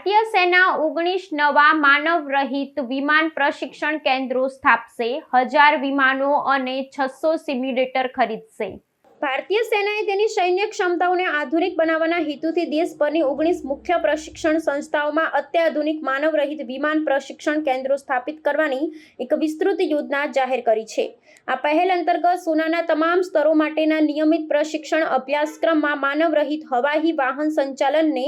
ભારતીય સેના ઓગણીસ નવા માનવ રહિત વિમાન પ્રશિક્ષણ કેન્દ્રો સ્થાપશે, હજાર વિમાનો અને છસો સિમ્યુલેટર ખરીદશે. ભારતીય સેનાએ તેની સૈન્ય ક્ષમતાઓને આધુનિક બનાવવાના હેતુથી દેશભરની ઓગણીસ મુખ્ય પ્રશિક્ષણ સંસ્થાઓમાં અત્યાધુનિક માનવરહિત વિમાન પ્રશિક્ષણ કેન્દ્રો સ્થાપિત કરવાની એક વિસ્તૃત યોજના જાહેર કરી છે. આ પહેલ અંતર્ગત સેનાના તમામ સ્તરો માટેના નિયમિત પ્રશિક્ષણ અભ્યાસક્રમમાં માનવરહિત હવાહી વાહન સંચાલનને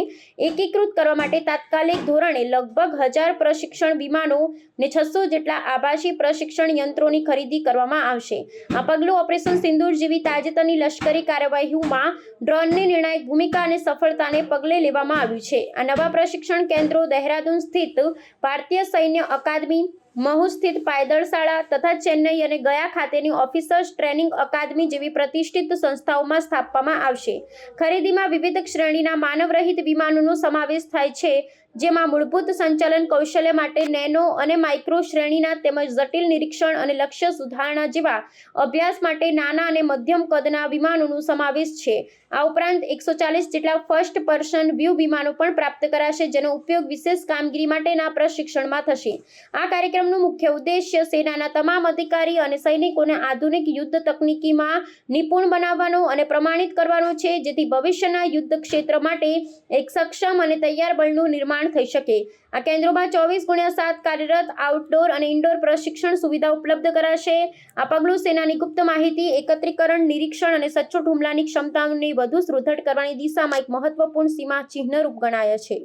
એકીકૃત કરવા માટે તાત્કાલિક ધોરણે લગભગ હજાર પ્રશિક્ષણ વિમાનો ને છસો જેટલા આભાસી પ્રશિક્ષણ યંત્રોની ખરીદી કરવામાં આવશે. આ પગલું ઓપરેશન સિંદૂર જેવી તાજેતરની લશ્કરી કાર્યવાહીઓમાં ડ્રોનની નિર્ણાયક ભૂમિકા અને સફળતાને પગલે લેવામાં આવ્યું છે. આ નવા પ્રશિક્ષણ કેન્દ્રો દહેરાદૂન સ્થિત ભારતીય સૈન્ય અકાદમી, મહુ સ્થિત પાયદળ શાળા તથા ચેન્નઈ અને ગયા ખાતેની ઓફિસર્સ ટ્રેનિંગ અકાદમી જેવી પ્રતિષ્ઠિત સંસ્થાઓમાં સ્થાપવામાં આવશે. ખરીદીમાં વિવિધ શ્રેણીના માનવરહિત વિમાનોનો સમાવેશ થાય છે. જેમાં મૂળભૂત સંચાલન કૌશલ્ય માટે નેનો અને માઇક્રો શ્રેણીના તેમજ જટિલ નિરીક્ષણ અને લક્ષ્ય સુધારણા જેવા અભ્યાસ માટે નાના અને મધ્યમ કદના વિમાનોનો સમાવેશ છે. આ ઉપરાંત એકસો ચાલીસ જેટલા ફર્સ્ટ પર્સન વ્યૂ વિમાનો પણ પ્રાપ્ત કરાશે, જેનો ઉપયોગ વિશેષ કામગીરી માટેના પ્રશિક્ષણમાં થશે. આ કાર્યક્રમનું મુખ્ય ઉદ્દેશ્ય સેનાના તમામ અધિકારી અને સૈનિકોને આધુનિક યુદ્ધ તકનીકીમાં નિપુણ બનાવવાનો અને પ્રમાણિત કરવાનો છે, જેથી ભવિષ્યના યુદ્ધ ક્ષેત્ર માટે એક સક્ષમ અને તૈયાર બળનું નિર્માણ થઈ શકે. આ કેન્દ્રોમાં ચોવીસ ગુણ્યા સાત કાર્યરત આઉટડોર અને ઇન્ડોર પ્રશિક્ષણ સુવિધા ઉપલબ્ધ કરાશે. આ પગલું સેનાની ગુપ્ત માહિતી, એકત્રીકરણ, નિરીક્ષણ અને સચોટ હુમલાની ક્ષમતાઓને વધુ સુદૃઢ કરવાની દિશામાં એક મહત્વપૂર્ણ સીમા ચિહ્નરૂપ ગણાય છે.